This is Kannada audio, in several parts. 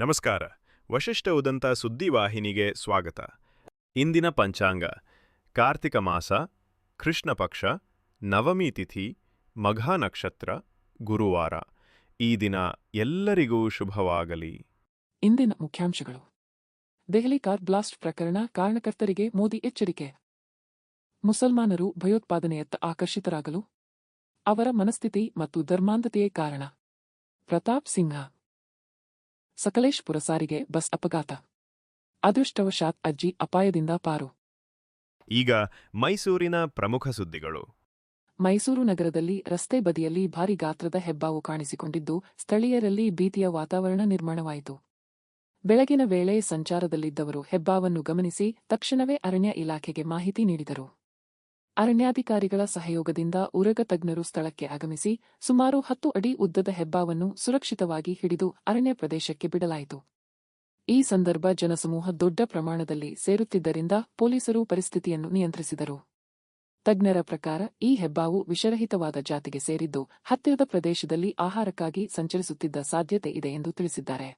ನಮಸ್ಕಾರ. ವಶಿಷ್ಠ ಉದಂತ ಸುದ್ದಿವಾಹಿನಿಗೆ ಸ್ವಾಗತ. ಇಂದಿನ ಪಂಚಾಂಗ. ಕಾರ್ತಿಕ ಮಾಸ, ಕೃಷ್ಣ ಪಕ್ಷ, ನವಮಿ ತಿಥಿ, ಮಘ ನಕ್ಷತ್ರ, ಗುರುವಾರ. ಈ ದಿನ ಎಲ್ಲರಿಗೂ ಶುಭವಾಗಲಿ. ಇಂದಿನ ಮುಖ್ಯಾಂಶಗಳು. ದೆಹಲಿ ಕಾರ್ ಬ್ಲಾಸ್ಟ್ ಪ್ರಕರಣ ಕಾರಣಕರ್ತರಿಗೆ ಮೋದಿ ಎಚ್ಚರಿಕೆ. ಮುಸಲ್ಮಾನರು ಭಯೋತ್ಪಾದನೆಯತ್ತ ಆಕರ್ಷಿತರಾಗಲು ಅವರ ಮನಸ್ಥಿತಿ ಮತ್ತು ಧರ್ಮಾಂಧತೆಯೇ ಕಾರಣ. ಪ್ರತಾಪ್ ಸಿಂಹ. ಸಕಲೇಶ್ಪುರ ಸಾರಿಗೆ ಬಸ್ ಅಪಘಾತ. ಅದೃಷ್ಟವಶಾತ್ ಅಜ್ಜಿ ಅಪಾಯದಿಂದ ಪಾರು. ಈಗ ಮೈಸೂರಿನ ಪ್ರಮುಖ ಸುದ್ದಿಗಳು. ಮೈಸೂರು ನಗರದಲ್ಲಿ ರಸ್ತೆ ಬದಿಯಲ್ಲಿ ಭಾರಿ ಗಾತ್ರದ ಹೆಬ್ಬಾವು ಕಾಣಿಸಿಕೊಂಡಿದ್ದು ಸ್ಥಳೀಯರಲ್ಲಿ ಭೀತಿಯ ವಾತಾವರಣ ನಿರ್ಮಾಣವಾಯಿತು. ಬೆಳಗಿನ ವೇಳೆ ಸಂಚಾರದಲ್ಲಿದ್ದವರು ಹೆಬ್ಬಾವನ್ನು ಗಮನಿಸಿ ತಕ್ಷಣವೇ ಅರಣ್ಯ ಇಲಾಖೆಗೆ ಮಾಹಿತಿ ನೀಡಿದರು. ಅರಣ್ಯಾಧಿಕಾರಿಗಳ ಸಹಯೋಗದಿಂದ ಉರಗ ತಜ್ಞರು ಸ್ಥಳಕ್ಕೆ ಆಗಮಿಸಿ ಸುಮಾರು ಹತ್ತು ಅಡಿ ಉದ್ದದ ಹೆಬ್ಬಾವನ್ನು ಸುರಕ್ಷಿತವಾಗಿ ಹಿಡಿದು ಅರಣ್ಯ ಪ್ರದೇಶಕ್ಕೆ ಬಿಡಲಾಯಿತು. ಈ ಸಂದರ್ಭ ಜನಸಮೂಹ ದೊಡ್ಡ ಪ್ರಮಾಣದಲ್ಲಿ ಸೇರುತ್ತಿದ್ದರಿಂದ ಪೊಲೀಸರು ಪರಿಸ್ಥಿತಿಯನ್ನು ನಿಯಂತ್ರಿಸಿದರು. ತಜ್ಞರ ಪ್ರಕಾರ, ಈ ಹೆಬ್ಬಾವು ವಿಷರಹಿತವಾದ ಜಾತಿಗೆ ಸೇರಿದ್ದು ಹತ್ತಿರದ ಪ್ರದೇಶದಲ್ಲಿ ಆಹಾರಕ್ಕಾಗಿ ಸಂಚರಿಸುತ್ತಿದ್ದ ಸಾಧ್ಯತೆ ಇದೆ ಎಂದು ತಿಳಿಸಿದ್ದಾರೆ.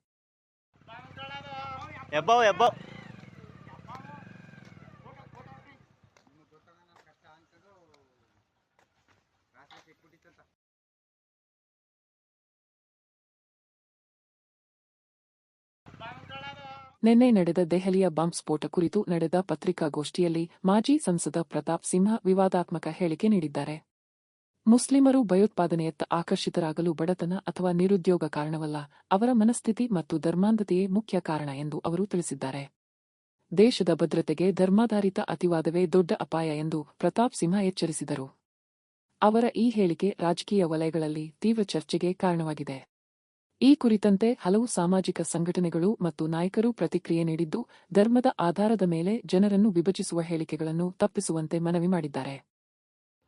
ನಿನ್ನೆ ನಡೆದ ದೆಹಲಿಯ ಬಾಂಬ್ ಸ್ಫೋಟ ಕುರಿತು ನಡೆದ ಪತ್ರಿಕಾಗೋಷ್ಠಿಯಲ್ಲಿ ಮಾಜಿ ಸಂಸದ ಪ್ರತಾಪ್ ಸಿಂಹ ವಿವಾದಾತ್ಮಕ ಹೇಳಿಕೆ ನೀಡಿದ್ದಾರೆ. ಮುಸ್ಲಿಮರು ಭಯೋತ್ಪಾದನೆಯತ್ತ ಆಕರ್ಷಿತರಾಗಲು ಬಡತನ ಅಥವಾ ನಿರುದ್ಯೋಗ ಕಾರಣವಲ್ಲ, ಅವರ ಮನಸ್ಥಿತಿ ಮತ್ತು ಧರ್ಮಾಂಧತೆಯೇ ಮುಖ್ಯ ಕಾರಣ ಎಂದು ಅವರು ತಿಳಿಸಿದ್ದಾರೆ. ದೇಶದ ಭದ್ರತೆಗೆ ಧರ್ಮಾಧಾರಿತ ಅತಿವಾದವೇ ದೊಡ್ಡ ಅಪಾಯ ಎಂದು ಪ್ರತಾಪ್ ಸಿಂಹ ಎಚ್ಚರಿಸಿದರು. ಅವರ ಈ ಹೇಳಿಕೆ ರಾಜಕೀಯ ವಲಯಗಳಲ್ಲಿ ತೀವ್ರ ಚರ್ಚೆಗೆ ಕಾರಣವಾಗಿದೆ. ಈ ಕುರಿತಂತೆ ಹಲವು ಸಾಮಾಜಿಕ ಸಂಘಟನೆಗಳು ಮತ್ತು ನಾಯಕರು ಪ್ರತಿಕ್ರಿಯೆ ನೀಡಿದ್ದು, ಧರ್ಮದ ಆಧಾರದ ಮೇಲೆ ಜನರನ್ನು ವಿಭಜಿಸುವ ಹೇಳಿಕೆಗಳನ್ನು ತಪ್ಪಿಸುವಂತೆ ಮನವಿ ಮಾಡಿದ್ದಾರೆ.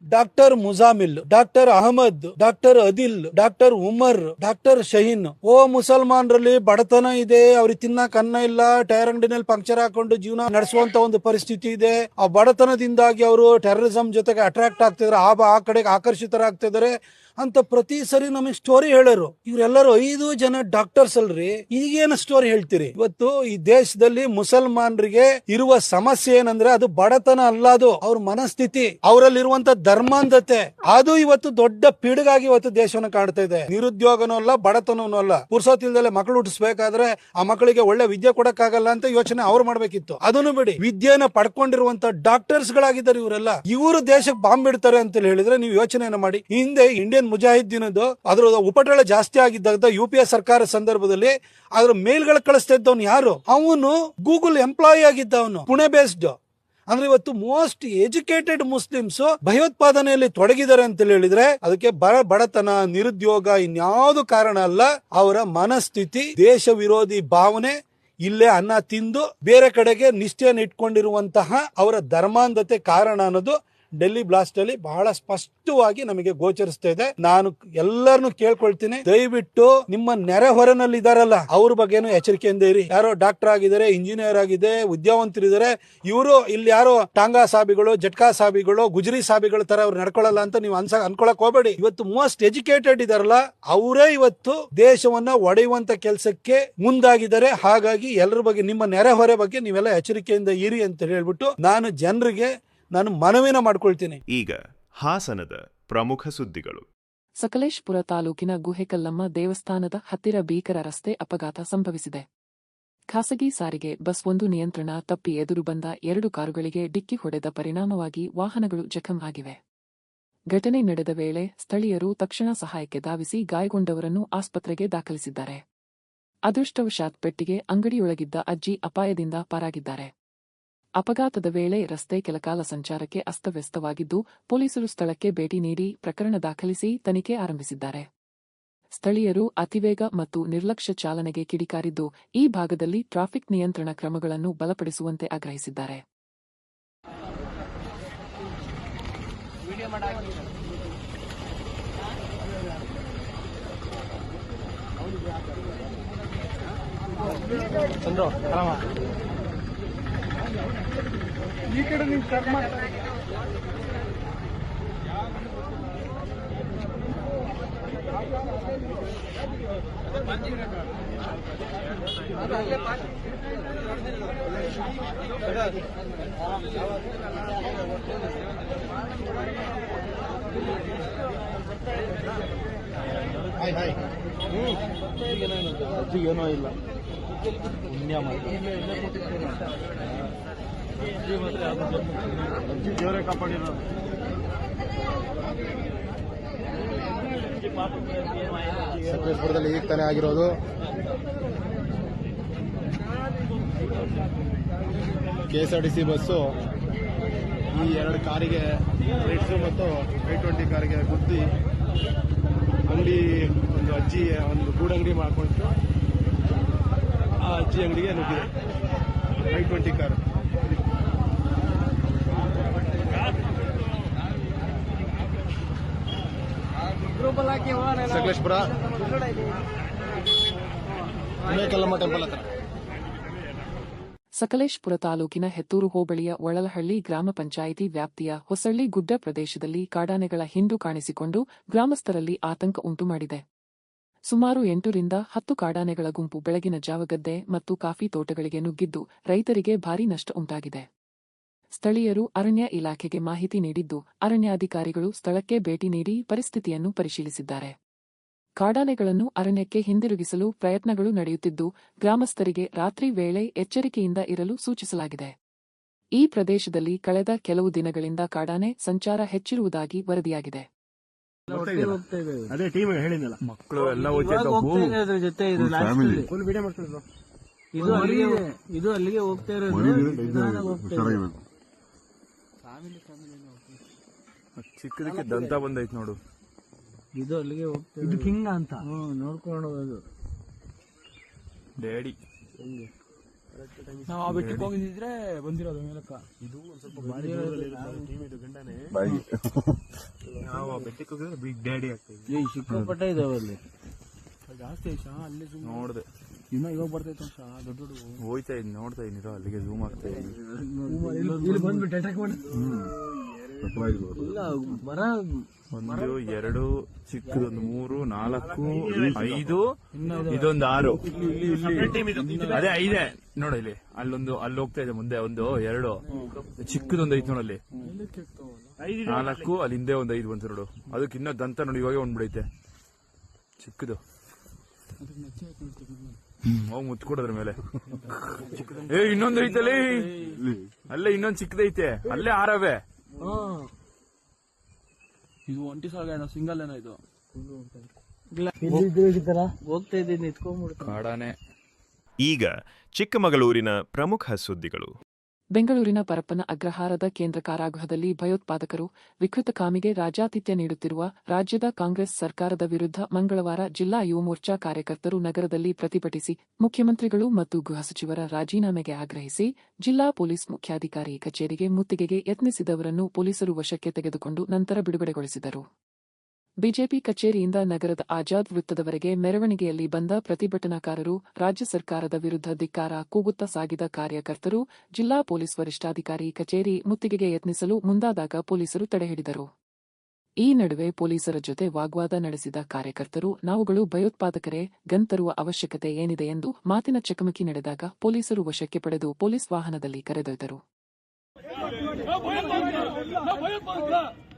Doctor Muzammil, doctor Ahmad, doctor Adil, doctor Umar, doctor Shaheen. ಓ, ಮುಸಲ್ಮಾನರಲ್ಲಿ ಬಡತನ ಇದೆ, ಅವ್ರಿಗೆ ತಿನ್ನಕ್ ಅನ್ನ ಇಲ್ಲ, ಟೈರ್ ಅಂಗಡಿನಲ್ಲಿ ಪಂಕ್ಚರ್ ಹಾಕೊಂಡು ಜೀವನ ನಡೆಸುವಂತ ಒಂದು ಪರಿಸ್ಥಿತಿ ಇದೆ. ಆ ಬಡತನದಿಂದಾಗಿ ಅವರು ಟೆರರಿಸಂ ಜೊತೆಗೆ ಅಟ್ರಾಕ್ಟ್ ಆಗ್ತಿದ್ದಾರೆ, ಆ ಆ ಕಡೆಗೆ ಆಕರ್ಷಿತರಾಗ್ತಿದ್ದಾರೆ. ಅಂತ ಪ್ರತಿ ಸರಿ ನಮಗೆ ಸ್ಟೋರಿ ಹೇಳರು. ಇವರೆಲ್ಲರೂ ಐದು ಜನ ಡಾಕ್ಟರ್ಸ್ ಅಲ್ರಿ. ಈಗೇನು ಸ್ಟೋರಿ ಹೇಳ್ತೀರಿ? ಇವತ್ತು ಈ ದೇಶದಲ್ಲಿ ಮುಸಲ್ಮಾನರಿಗೆ ಇರುವ ಸಮಸ್ಯೆ ಏನಂದ್ರೆ ಅದು ಬಡತನ ಅಲ್ಲ ಅದು. ಅವ್ರ ಮನಸ್ಥಿತಿ, ಅವರಲ್ಲಿರುವಂತ ಧರ್ಮಾಂಧತೆ, ಅದು ಇವತ್ತು ದೊಡ್ಡ ಪಿಡುಗಾಗಿ ಇವತ್ತು ದೇಶವನ್ನು ಕಾಣ್ತಾ ಇದೆ. ನಿರುದ್ಯೋಗನೂ ಅಲ್ಲ ಬಡತನೂ ಅಲ್ಲ. ಪುರ್ಸೋತಿಲ್ದಲೆ ಮಕ್ಕಳು ಹುಟ್ಟಿಸ್ಬೇಕಾದ್ರೆ ಆ ಮಕ್ಕಳಿಗೆ ಒಳ್ಳೆ ವಿದ್ಯೆ ಕೊಡಕ್ಕಾಗಲ್ಲ ಅಂತ ಯೋಚನೆ ಅವ್ರು ಮಾಡ್ಬೇಕಿತ್ತು. ಅದನ್ನು ಬಿಡಿ. ವಿದ್ಯೆನ ಪಡ್ಕೊಂಡಿರುವಂತ ಡಾಕ್ಟರ್ಸ್ ಗಳಾಗಿದ್ದಾರೆ ಇವರೆಲ್ಲ. ಇವರು ದೇಶಕ್ಕೆ ಬಾಂಬ್ ಇಡ್ತಾರೆ ಅಂತ ಹೇಳಿದ್ರೆ ನೀವು ಯೋಚನೆಯನ್ನು ಮಾಡಿ. ಹಿಂದೆ ಇಂಡಿಯನ್ ಮುಜಾಹಿದ್ದೀನದು ಅದ್ರ ಉಪಟಳ ಜಾಸ್ತಿ ಆಗಿದ್ದಾಗ ಯು ಪಿ ಎ ಸರ್ಕಾರ ಸಂದರ್ಭದಲ್ಲಿ ಅದ್ರ ಮೇಲ್ಗಳು ಕಳಿಸ್ತಾ ಇದ್ದವನು ಯಾರು? ಅವನು ಗೂಗಲ್ ಎಂಪ್ಲಾಯಿ ಆಗಿದ್ದ ಅವನು ಪುಣೆ ಬೇಸ್ಡ್ ಅಂದ್ರೆ ಇವತ್ತು ಮೋಸ್ಟ್ ಎಜುಕೇಟೆಡ್ ಮುಸ್ಲಿಮ್ಸ್ ಭಯೋತ್ಪಾದನೆಯಲ್ಲಿ ತೊಡಗಿದ್ದಾರೆ ಅಂತ ಹೇಳಿದ್ರೆ ಅದಕ್ಕೆ ಬಡತನ, ನಿರುದ್ಯೋಗ ಇನ್ಯಾವುದು ಕಾರಣ ಅಲ್ಲ, ಅವರ ಮನಸ್ಥಿತಿ, ದೇಶ ವಿರೋಧಿ ಭಾವನೆ, ಇಲ್ಲೇ ಅನ್ನ ತಿಂದು ಬೇರೆ ಕಡೆಗೆ ನಿಷ್ಠೆಯನ್ನು ಇಟ್ಕೊಂಡಿರುವಂತಹ ಅವರ ಧರ್ಮಾಂಧತೆ ಕಾರಣ ಅನ್ನೋದು ಡೆಲ್ಲಿ ಬ್ಲಾಸ್ಟ್ ಅಲ್ಲಿ ಬಹಳ ಸ್ಪಷ್ಟವಾಗಿ ನಮಗೆ ಗೋಚರಿಸ್ತಾ ಇದೆ. ನಾನು ಎಲ್ಲರನ್ನು ಕೇಳ್ಕೊಳ್ತೀನಿ. ದಯವಿಟ್ಟು ನಿಮ್ಮ ನೆರೆ ಹೊರನಲ್ಲಿ ಇದಾರಲ್ಲ, ಅವ್ರ ಬಗ್ಗೆನೂ ಎಚ್ಚರಿಕೆಯಿಂದ ಇರಿ. ಯಾರೋ ಡಾಕ್ಟರ್ ಆಗಿದ್ದಾರೆ, ಇಂಜಿನಿಯರ್ ಆಗಿದೆ ವಿದ್ಯಾವಂತರಿದ್ದಾರೆ ಇವರು ಇಲ್ಲಿ ಯಾರೋ ಟಾಂಗಾ ಸಾಬಿಗಳು, ಜಟ್ಕಾ ಸಾಬಿಗಳು, ಗುಜರಿ ಸಾಬಿಗಳ ತರ ಅವ್ರು ನಡ್ಕೊಳ್ಳಲ್ಲ ಅಂತ ನೀವು ಅನ್ಸ, ಅನ್ಕೊಳಕ್ ಹೋಗಬೇಡಿ. ಇವತ್ತು ಮೋಸ್ಟ್ ಎಜುಕೇಟೆಡ್ ಇದಾರಲ್ಲ, ಅವರೇ ಇವತ್ತು ದೇಶವನ್ನ ಒಡೆಯುವಂತ ಕೆಲಸಕ್ಕೆ ಮುಂದಾಗಿದ್ದಾರೆ. ಹಾಗಾಗಿ ಎಲ್ಲರ ಬಗ್ಗೆ, ನಿಮ್ಮ ನೆರೆಹೊರೆ ಬಗ್ಗೆ ನೀವೆಲ್ಲ ಎಚ್ಚರಿಕೆಯಿಂದ ಇರಿ ಅಂತ ಹೇಳ್ಬಿಟ್ಟು ನಾನು ಜನರಿಗೆ ನಾನು ಮನವಿನ ಮಾಡ್ಕೊಳ್ತೀನಿ. ಈಗ ಹಾಸನದ ಪ್ರಮುಖ ಸುದ್ದಿಗಳು. ಸಕಲೇಶ್ಪುರ ತಾಲೂಕಿನ ಗುಹೆಕಲ್ಲಮ್ಮ ದೇವಸ್ಥಾನದ ಹತ್ತಿರ ಭೀಕರ ರಸ್ತೆ ಅಪಘಾತ ಸಂಭವಿಸಿದೆ. ಖಾಸಗಿ ಸಾರಿಗೆ ಬಸ್ ಒಂದು ನಿಯಂತ್ರಣ ತಪ್ಪಿ ಎದುರು ಬಂದ ಎರಡು ಕಾರುಗಳಿಗೆ ಡಿಕ್ಕಿ ಹೊಡೆದ ಪರಿಣಾಮವಾಗಿ ವಾಹನಗಳು ಜಖಂ ಆಗಿವೆ. ಘಟನೆ ನಡೆದ ವೇಳೆ ಸ್ಥಳೀಯರು ತಕ್ಷಣ ಸಹಾಯಕ್ಕೆ ಧಾವಿಸಿ ಗಾಯಗೊಂಡವರನ್ನು ಆಸ್ಪತ್ರೆಗೆ ದಾಖಲಿಸಿದ್ದಾರೆ. ಅದೃಷ್ಟವಶಾತ್ ಪೆಟ್ಟಿಗೆ ಅಂಗಡಿಯೊಳಗಿದ್ದ ಅಜ್ಜಿ ಅಪಾಯದಿಂದ ಪಾರಾಗಿದ್ದಾರೆ. ಅಪಘಾತದ ವೇಳೆ ರಸ್ತೆ ಕೆಲಕಾಲ ಸಂಚಾರಕ್ಕೆ ಅಸ್ತವ್ಯಸ್ತವಾಗಿದ್ದು, ಪೊಲೀಸರು ಸ್ಥಳಕ್ಕೆ ಭೇಟಿ ನೀಡಿ ಪ್ರಕರಣ ದಾಖಲಿಸಿ ತನಿಖೆ ಆರಂಭಿಸಿದ್ದಾರೆ. ಸ್ಥಳೀಯರು ಅತಿವೇಗ ಮತ್ತು ನಿರ್ಲಕ್ಷ್ಯ ಚಾಲನೆಗೆ ಕಿಡಿಕಾರಿದ್ದು, ಈ ಭಾಗದಲ್ಲಿ ಟ್ರಾಫಿಕ್ ನಿಯಂತ್ರಣ ಕ್ರಮಗಳನ್ನು ಬಲಪಡಿಸುವಂತೆ ಆಗ್ರಹಿಸಿದ್ದಾರೆ. ಚಂದ್ರ ಈ ಕಡೆ ನೀವು ಚೆಕ್ ಮಾಡ್ತಾರೆ ಹಾಯ್ ಹಾಯ್ ಅಜ್ಜಿ ಏನೋ ಇಲ್ಲ. ಪುಣ್ಯ ದೇವರೇ ಕಾಪಾಡಿರೋದು ಸಕಲೇಶ್ಪುರದಲ್ಲಿ ಈಗ ತಾನೇ ಆಗಿರೋದು. ಕೆಎಸ್ಆರ್ಟಿಸಿ ಬಸ್ಸು ಈ ಎರಡು ಕಾರಿಗೆ ರೆಡ್ಸು ಮತ್ತು ಐ ಟ್ವೆಂಟಿ ಕಾರಿಗೆ ಗುದ್ದಿ ಅಂಗಡಿ ಒಂದು ಅಜ್ಜಿ ಒಂದು ಗೂಡಂಗಡಿ ಮಾಡ್ಕೊಂಡು ಅಜ್ಜಿ ಅಂಗಡಿಗೆ ನುಗ್ಗಿದೆ. I twenty car Sakleshpur. Temple ಹತ್ರ. ಸಕಲೇಶ್ಪುರ ತಾಲೂಕಿನ ಹೆತ್ತೂರು ಹೋಬಳಿಯ ಒಳಲಹಳ್ಳಿ ಗ್ರಾಮ ಪಂಚಾಯಿತಿ ವ್ಯಾಪ್ತಿಯ ಹೊಸಳ್ಳಿ ಗುಡ್ಡ ಪ್ರದೇಶದಲ್ಲಿ ಕಾಡಾನೆಗಳ ಹಿಂಡು ಕಾಣಿಸಿಕೊಂಡು ಗ್ರಾಮಸ್ಥರಲ್ಲಿ ಆತಂಕ ಉಂಟುಮಾಡಿದೆ. ಸುಮಾರು ಎಂಟರಿಂದ ಹತ್ತು ಕಾಡಾನೆಗಳ ಗುಂಪು ಬೆಳಗಿನ ಜಾವಗದ್ದೆ ಮತ್ತು ಕಾಫಿ ತೋಟಗಳಿಗೆ ನುಗ್ಗಿದ್ದು ರೈತರಿಗೆ ಭಾರೀ ನಷ್ಟ ಉಂಟಾಗಿದೆ. ಸ್ಥಳೀಯರು ಅರಣ್ಯ ಇಲಾಖೆಗೆ ಮಾಹಿತಿ ನೀಡಿದ್ದು ಅರಣ್ಯಾಧಿಕಾರಿಗಳು ಸ್ಥಳಕ್ಕೆ ಭೇಟಿ ನೀಡಿ ಪರಿಸ್ಥಿತಿಯನ್ನು ಪರಿಶೀಲಿಸಿದ್ದಾರೆ. ಕಾಡಾನೆಗಳನ್ನು ಅರಣ್ಯಕ್ಕೆ ಹಿಂದಿರುಗಿಸಲು ಪ್ರಯತ್ನಗಳು ನಡೆಯುತ್ತಿದ್ದು ಗ್ರಾಮಸ್ಥರಿಗೆ ರಾತ್ರಿ ವೇಳೆ ಎಚ್ಚರಿಕೆಯಿಂದ ಇರಲು ಸೂಚಿಸಲಾಗಿದೆ. ಈ ಪ್ರದೇಶದಲ್ಲಿ ಕಳೆದ ಕೆಲವು ದಿನಗಳಿಂದ ಕಾಡಾನೆ ಸಂಚಾರ ಹೆಚ್ಚಿರುವುದಾಗಿ ವರದಿಯಾಗಿದೆ. ಅದೇ ಟೀಮ್ ಹೇಳಿದ್ನಲ್ಲ. ಮಕ್ಕಳು ಎಲ್ಲ ಜೊತೆ ಇದು last ಫುಲ್ ವಿಡಿಯೋ ಮಾಡ್ತಿದ್ರು ಇದು ಅಲ್ಲಿಗೆ ಇದು ಅಲ್ಲಿಗೆ ಹೋಗ್ತಾ ಇರೋದು. ನಿಧಾನ ಹೋಗ್ತಾ ಇರೋದು. ಚಿಕ್ಕದಕ್ಕೆ ದಂತ ಬಂದೈತ್ ನೋಡು. ಇದು ಅಲ್ಲಿಗೆ ಹೋಗ್ತಾ ಇದು ಕಿಂಗ ಅಂತ. ಹ್ಮ್ ನೋಡ್ಕೊಂಡು ಹೋಗೋದು. ಡ್ಯಾಡಿ ನಾವು ಆ ಬೆಟ್ಟಕ್ಕೆ ಹೋಗಿದ್ರೆ ಬಂದಿರೋದು ಮೇಲಕ್ಕ. ನಾವು ಆ ಬೆಟ್ಟಕ್ಕೆ ಹೋಗಿದ್ರೆ ಬಿಗ್ ಡ್ಯಾಡಿ ಆಗ್ತೈತಿ ಏಯ್ ಸಿಕ್ಕಾಪಟ್ಟೆ ಇದಾವೆ ಅಲ್ಲಿ. ಜಾಸ್ತಿ ಆಯ್ತಾ? ಅಲ್ಲಿ ಜೂಮ್ ನೋಡಿದೆ. ಇನ್ನ ಇವಾಗ ಬರ್ತೈತೆ ಶಾ ದೊಡ್ಡ ದೊಡ್ಡ ಹೋಯ್ತಾ ಇದ್ ನೋಡ್ತಾ ಇದೀನಿರೋ ಅಲ್ಲಿಗೆ ಝೂಮ್ ಆಗ್ತಾ ಇದ್ದೀನಿ ಇಲ್ಲಿ ಬಂದ್ಬಿಟ್ಟು ಅಟ್ಯಾಕ್ ಮಾಡಿ. ಇಲ್ಲ ಮರ ಒಂದು ಎರಡು ಚಿಕ್ಕದೊಂದು ಮೂರು ನಾಲ್ಕು ಐದು ಇದೊಂದು ಆರು. ಅದೇ ಐದೆ. ನೋಡ ಇಲ್ಲಿ ಅಲ್ಲೊಂದು ಅಲ್ಲಿ ಹೋಗ್ತಾ ಇದೆ ಮುಂದೆ ಒಂದು ಎರಡು. ಚಿಕ್ಕದೊಂದು ಐತ್ ನೋಡಲ್ಲಿ ನಾಲ್ಕು ಅಲ್ಲಿ. ಹಿಂದೆ ಒಂದು ಐದು ಬಂತು ನೋಡು. ಅದಕ್ಕೆ ಇನ್ನೂ ದಂತ ನೋಡಿ ಇವಾಗ ಒಂದ್ಬಿಡೈತೆ ಚಿಕ್ಕದು. ಹ್ಮ್ ಹೋಗಿ ಮುತ್ಕೊಡದ್ರ ಮೇಲೆ. ಏ ಇನ್ನೊಂದು ಐತಲ್ಲಿ. ಅಲ್ಲೇ ಇನ್ನೊಂದು ಚಿಕ್ಕದೈತೆ. ಅಲ್ಲೇ ಆರವೇ. ಹಾ. ಇದು ಒಂಟಿ ಸಾಗ ಸಿಂಗಲ್ ಏನೋ ಇದು. ಹೋಗ್ತಾ ಇದ್ದೀನಿ ಕಾಡಾನೆ. ಈಗ ಚಿಕ್ಕಮಗಳೂರಿನ ಪ್ರಮುಖ ಸುದ್ದಿಗಳು. ಬೆಂಗಳೂರಿನ ಪರಪ್ಪನ ಅಗ್ರಹಾರದ ಕೇಂದ್ರ ಕಾರಾಗೃಹದಲ್ಲಿ ಭಯೋತ್ಪಾದಕರು ವಿಕೃತಕಾಮಿಗೆ ರಾಜಾತಿಥ್ಯ ನೀಡುತ್ತಿರುವ ರಾಜ್ಯದ ಕಾಂಗ್ರೆಸ್ ಸರ್ಕಾರದ ವಿರುದ್ಧ ಮಂಗಳವಾರ ಜಿಲ್ಲಾ ಯುವ ಮೋರ್ಚಾ ಕಾರ್ಯಕರ್ತರು ನಗರದಲ್ಲಿ ಪ್ರತಿಭಟಿಸಿ ಮುಖ್ಯಮಂತ್ರಿಗಳು ಮತ್ತು ಗೃಹ ಸಚಿವರ ರಾಜೀನಾಮೆಗೆ ಆಗ್ರಹಿಸಿ ಜಿಲ್ಲಾ ಪೊಲೀಸ್ ಮುಖ್ಯಾಧಿಕಾರಿ ಕಚೇರಿಗೆ ಮುತ್ತಿಗೆಗೆ ಯತ್ನಿಸಿದವರನ್ನು ಪೊಲೀಸರು ವಶಕ್ಕೆ ತೆಗೆದುಕೊಂಡು ನಂತರ ಬಿಡುಗಡೆಗೊಳಿಸಿದರು. ಬಿಜೆಪಿ ಕಚೇರಿಯಿಂದ ನಗರದ ಆಜಾದ್ ವೃತ್ತದವರೆಗೆ ಮೆರವಣಿಗೆಯಲ್ಲಿ ಬಂದ ಪ್ರತಿಭಟನಾಕಾರರು ರಾಜ್ಯ ಸರ್ಕಾರದ ವಿರುದ್ಧ ಧಿಕ್ಕಾರ ಕೂಗುತ್ತಾ ಸಾಗಿದ ಕಾರ್ಯಕರ್ತರು, ಜಿಲ್ಲಾ ಪೊಲೀಸ್ ವರಿಷ್ಠಾಧಿಕಾರಿ ಕಚೇರಿ ಮುತ್ತಿಗೆಗೆ ಯತ್ನಿಸಲು ಮುಂದಾದಾಗ ಪೊಲೀಸರು ತಡೆಹಿಡಿದರು. ಈ ನಡುವೆ ಪೊಲೀಸರ ಜೊತೆ ವಾಗ್ವಾದ ನಡೆಸಿದ ಕಾರ್ಯಕರ್ತರು, ನಾವುಗಳು ಭಯೋತ್ಪಾದಕರೇ ಗನ್ ತರುವ ಅವಶ್ಯಕತೆ ಏನಿದೆ ಎಂದು ಮಾತಿನ ಚಕಮಕಿ ನಡೆದಾಗ ಪೊಲೀಸರು ವಶಕ್ಕೆ ಪಡೆದು ಪೊಲೀಸ್ ವಾಹನದಲ್ಲಿ ಕರೆದೊಯ್ದರು.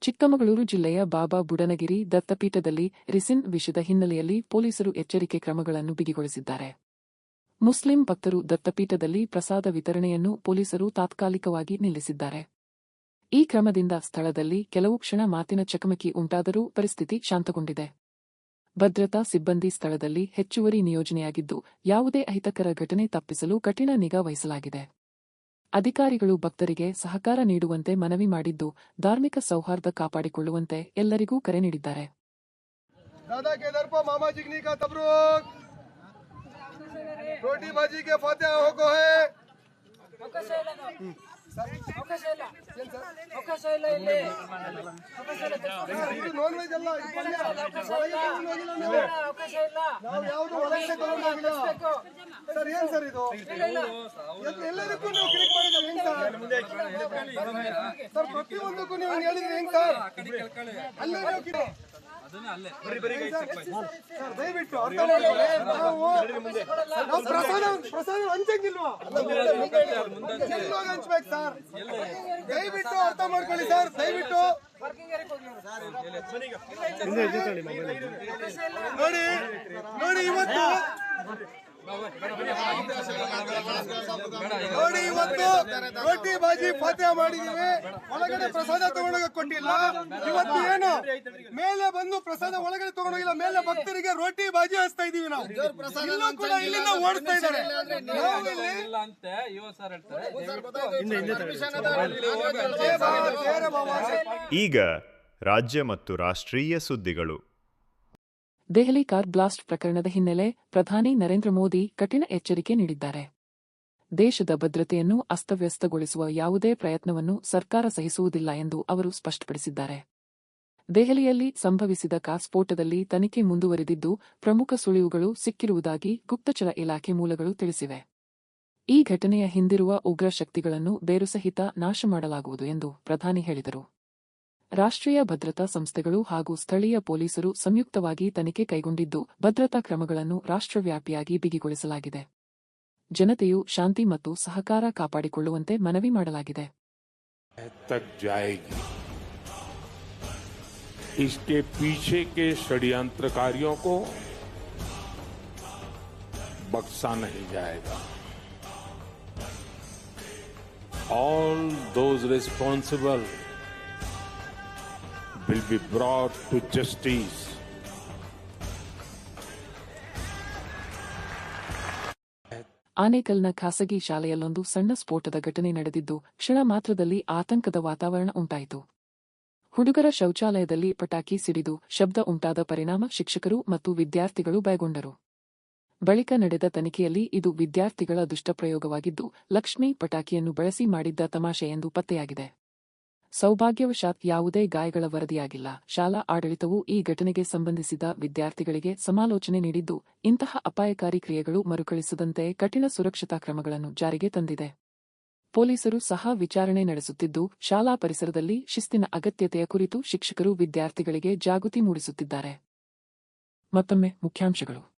ಚಿಕ್ಕಮಗಳೂರು ಜಿಲ್ಲೆಯ ಬಾಬಾ ಬುಡನಗಿರಿ ದತ್ತಪೀಠದಲ್ಲಿ ರಿಸಿನ್ ವಿಷದ ಹಿನ್ನೆಲೆಯಲ್ಲಿ ಪೊಲೀಸರು ಎಚ್ಚರಿಕೆ ಕ್ರಮಗಳನ್ನು ಬಿಗಿಗೊಳಿಸಿದ್ದಾರೆ. ಮುಸ್ಲಿಂ ಭಕ್ತರು ದತ್ತಪೀಠದಲ್ಲಿ ಪ್ರಸಾದ ವಿತರಣೆಯನ್ನು ಪೊಲೀಸರು ತಾತ್ಕಾಲಿಕವಾಗಿ ನಿಲ್ಲಿಸಿದ್ದಾರೆ. ಈ ಕ್ರಮದಿಂದ ಸ್ಥಳದಲ್ಲಿ ಕೆಲವು ಕ್ಷಣ ಮಾತಿನ ಚಕಮಕಿ ಉಂಟಾದರೂ ಪರಿಸ್ಥಿತಿ ಶಾಂತಗೊಂಡಿದೆ. ಭದ್ರತಾ ಸಿಬ್ಬಂದಿ ಸ್ಥಳದಲ್ಲಿ ಹೆಚ್ಚುವರಿ ನಿಯೋಜನೆಯಾಗಿದ್ದು, ಯಾವುದೇ ಅಹಿತಕರ ಘಟನೆ ತಪ್ಪಿಸಲು ಕಠಿಣ ನಿಗಾ ವಹಿಸಲಾಗಿದೆ. ಅಧಿಕಾರಿಗಳು ಭಕ್ತರಿಗೆ ಸಹಕಾರ ನೀಡುವಂತೆ ಮನವಿ ಮಾಡಿದ್ದು, ಧಾರ್ಮಿಕ ಸೌಹಾರ್ದ ಕಾಪಾಡಿಕೊಳ್ಳುವಂತೆ ಎಲ್ಲರಿಗೂ ಕರೆ ನೀಡಿದ್ದಾರೆ. ಅವಕಾಶ ಇಲ್ಲ ಇಲ್ಲಿ. ಇದು ನಾನ್ ವೆಜ್ ಅಲ್ಲ ನಾವು ಯಾವ್ದು ಸರ್ ಸರ್ ಇದು? ಎಲ್ಲದಕ್ಕೂ ನೀವು ಕ್ಲಿಕ್ ಮಾಡಿದ್ರೆ ಸರ್? ಸರ್ ಪ್ರತಿಯೊಂದಕ್ಕೂ ನೀವು ಹಿಂಗ್ ಹೇಳಿದ್ರೆ ಹೆಂಗ್ ಸರ್? ಅಲ್ಲೇ ನೀವು ದಯವಿಟ್ಟು ಅರ್ಥ ಮಾಡ್ಕೊಳ್ಳಿ. ನಾವು ನಾವು ಪ್ರಸಾದ ಪ್ರಸಾದ ಹಂಚಂಗಿಲ್ವಾ? ಎಲ್ಲೋಗಿ ಹಂಚ್ಬೇಕು ಸರ್. ದಯವಿಟ್ಟು ಅರ್ಥ ಮಾಡ್ಕೊಳ್ಳಿ ಸರ್. ದಯವಿಟ್ಟು. ನೋಡಿ ನೋಡಿ ಇವತ್ತು ನೋಡಿ ಇವತ್ತು ರೋಟಿ ಬಾಜಿ ಫಾತೆ ಮಾಡಿದೀವಿ. ಒಳಗಡೆ ಪ್ರಸಾದ ತಗೊಂಡೋಗ ಕೊಟ್ಟಿಲ್ಲ. ಇವತ್ತು ಏನು? ಮೇಲೆ ಬಂದು ಪ್ರಸಾದ ಒಳಗಡೆ ತಗೊಂಡೋಗಿಲ್ಲ. ಮೇಲೆ ಭಕ್ತರಿಗೆ ರೋಟಿ ಬಾಜಿ ಹಚ್ತಾ ಇದೀವಿ ನಾವು. ಇಲ್ಲೂ ಕೂಡ ಇಲ್ಲಿಂದ ಓಡಿಸ್ತಾ ಇದ್ದಾರೆ. ಇಲ್ಲಿ ಈಗ ರಾಜ್ಯ ಮತ್ತು ರಾಷ್ಟ್ರೀಯ ಸುದ್ದಿಗಳು. ದೆಹಲಿ ಕಾರ್ ಬ್ಲಾಸ್ಟ್ ಪ್ರಕರಣದ ಹಿನ್ನೆಲೆ ಪ್ರಧಾನಿ ನರೇಂದ್ರ ಮೋದಿ ಕಠಿಣ ಎಚ್ಚರಿಕೆ ನೀಡಿದ್ದಾರೆ. ದೇಶದ ಭದ್ರತೆಯನ್ನು ಅಸ್ತವ್ಯಸ್ತಗೊಳಿಸುವ ಯಾವುದೇ ಪ್ರಯತ್ನವನ್ನು ಸರ್ಕಾರ ಸಹಿಸುವುದಿಲ್ಲ ಎಂದು ಅವರು ಸ್ಪಷ್ಟಪಡಿಸಿದ್ದಾರೆ. ದೆಹಲಿಯಲ್ಲಿ ಸಂಭವಿಸಿದ ಕಾರ್ ಸ್ಫೋಟದಲ್ಲಿ ತನಿಖೆ ಮುಂದುವರೆದಿದ್ದು ಪ್ರಮುಖ ಸುಳಿವುಗಳು ಸಿಕ್ಕಿರುವುದಾಗಿ ಗುಪ್ತಚರ ಇಲಾಖೆ ಮೂಲಗಳು ತಿಳಿಸಿವೆ. ಈ ಘಟನೆಯ ಹಿಂದಿರುವ ಉಗ್ರ ಶಕ್ತಿಗಳನ್ನು ಬೇರುಸಹಿತ ನಾಶ ಮಾಡಲಾಗುವುದು ಎಂದು ಪ್ರಧಾನಿ ಹೇಳಿದರು. ರಾಷ್ಟ್ರೀಯ ಭದ್ರತಾ ಸಂಸ್ಥೆಗಳು ಹಾಗೂ ಸ್ಥಳೀಯ ಪೊಲೀಸರು ಸಂಯುಕ್ತವಾಗಿ ತನಿಖೆ ಕೈಗೊಂಡಿದ್ದು ಭದ್ರತಾ ಕ್ರಮಗಳನ್ನು ರಾಷ್ಟ್ರವ್ಯಾಪಿಯಾಗಿ ಬಿಗಿಗೊಳಿಸಲಾಗಿದೆ ಜನತೆಯು ಶಾಂತಿ ಮತ್ತು ಸಹಕಾರ ಕಾಪಾಡಿಕೊಳ್ಳುವಂತೆ ಮನವಿ ಮಾಡಲಾಗಿದೆ तक जाएगी इसके पीछे के षड्यंत्रकारियों को बख्शा नहीं जाएगा all those responsible will be brought to justice. ಆನೇಕಲ್ನ ಖಾಸಗಿ ಶಾಲೆಯಲ್ಲೊಂದು ಸಣ್ಣ ಸ್ಫೋಟದ ಘಟನೆ ನಡೆದಿದ್ದು, ಕ್ಷಣ ಮಾತ್ರದಲ್ಲಿ ಆತಂಕದ ವಾತಾವರಣ ಉಂಟಾಯಿತು. ಹುಡುಗರ ಶೌಚಾಲಯದಲ್ಲಿ ಪಟಾಕಿ ಸಿಡಿದು ಶಬ್ದ ಉಂಟಾದ ಪರಿಣಾಮ ಶಿಕ್ಷಕರು ಮತ್ತು ವಿದ್ಯಾರ್ಥಿಗಳು ಭಯಗೊಂಡರು. ಬಳಿಕ ನಡೆದ ತನಿಖೆಯಲ್ಲಿ ಇದು ವಿದ್ಯಾರ್ಥಿಗಳ ದುಷ್ಟಪ್ರಯೋಗವಾಗಿದ್ದು, ಲಕ್ಷ್ಮಿ ಪಟಾಕಿಯನ್ನು ಬಳಸಿ ಮಾಡಿದ್ದ ತಮಾಷೆ ಎಂದು ಪತ್ತೆಯಾಗಿದೆ. ಸೌಭಾಗ್ಯವಶಾತ್ ಯಾವುದೇ ಗಾಯಗಳ ವರದಿಯಾಗಿಲ್ಲ. ಶಾಲಾ ಆಡಳಿತವು ಈ ಘಟನೆಗೆ ಸಂಬಂಧಿಸಿದ ವಿದ್ಯಾರ್ಥಿಗಳಿಗೆ ಸಮಾಲೋಚನೆ ನೀಡಿದ್ದು, ಇಂತಹ ಅಪಾಯಕಾರಿ ಕ್ರಿಯೆಗಳು ಮರುಕಳಿಸದಂತೆ ಕಠಿಣ ಸುರಕ್ಷತಾ ಕ್ರಮಗಳನ್ನು ಜಾರಿಗೆ ತಂದಿದೆ. ಪೊಲೀಸರು ಸಹ ವಿಚಾರಣೆ ನಡೆಸುತ್ತಿದ್ದು, ಶಾಲಾ ಪರಿಸರದಲ್ಲಿ ಶಿಸ್ತಿನ ಅಗತ್ಯತೆಯ ಕುರಿತು ಶಿಕ್ಷಕರು ವಿದ್ಯಾರ್ಥಿಗಳಿಗೆ ಜಾಗೃತಿ ಮೂಡಿಸುತ್ತಿದ್ದಾರೆ. ಮತ್ತೊಮ್ಮೆ ಮುಖ್ಯಾಂಶಗಳು.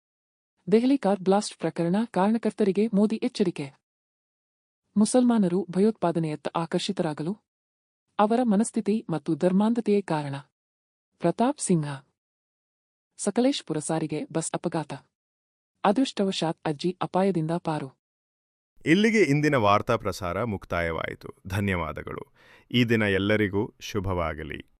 ದೆಹಲಿ ಕಾರ್ ಬ್ಲಾಸ್ಟ್ ಪ್ರಕರಣ ಕಾರಣಕರ್ತರಿಗೆ ಮೋದಿ ಎಚ್ಚರಿಕೆ. ಮುಸಲ್ಮಾನರು ಭಯೋತ್ಪಾದನೆಯತ್ತ ಆಕರ್ಷಿತರಾಗಲು ಅವರ ಮನಸ್ಥಿತಿ ಮತ್ತು ಧರ್ಮಾಂಧತೆಯೇ ಕಾರಣ. ಪ್ರತಾಪ್ ಸಿಂಹ. ಸಕಲೇಶ್ಪುರ ಸಾರಿಗೆ ಬಸ್ ಅಪಘಾತ. ಅದೃಷ್ಟವಶಾತ್ ಅಜ್ಜಿ ಅಪಾಯದಿಂದ ಪಾರು. ಇಲ್ಲಿಗೆ ಇಂದಿನ ವಾರ್ತಾ ಪ್ರಸಾರ ಮುಕ್ತಾಯವಾಯಿತು. ಧನ್ಯವಾದಗಳು. ಈ ದಿನ ಎಲ್ಲರಿಗೂ ಶುಭವಾಗಲಿ.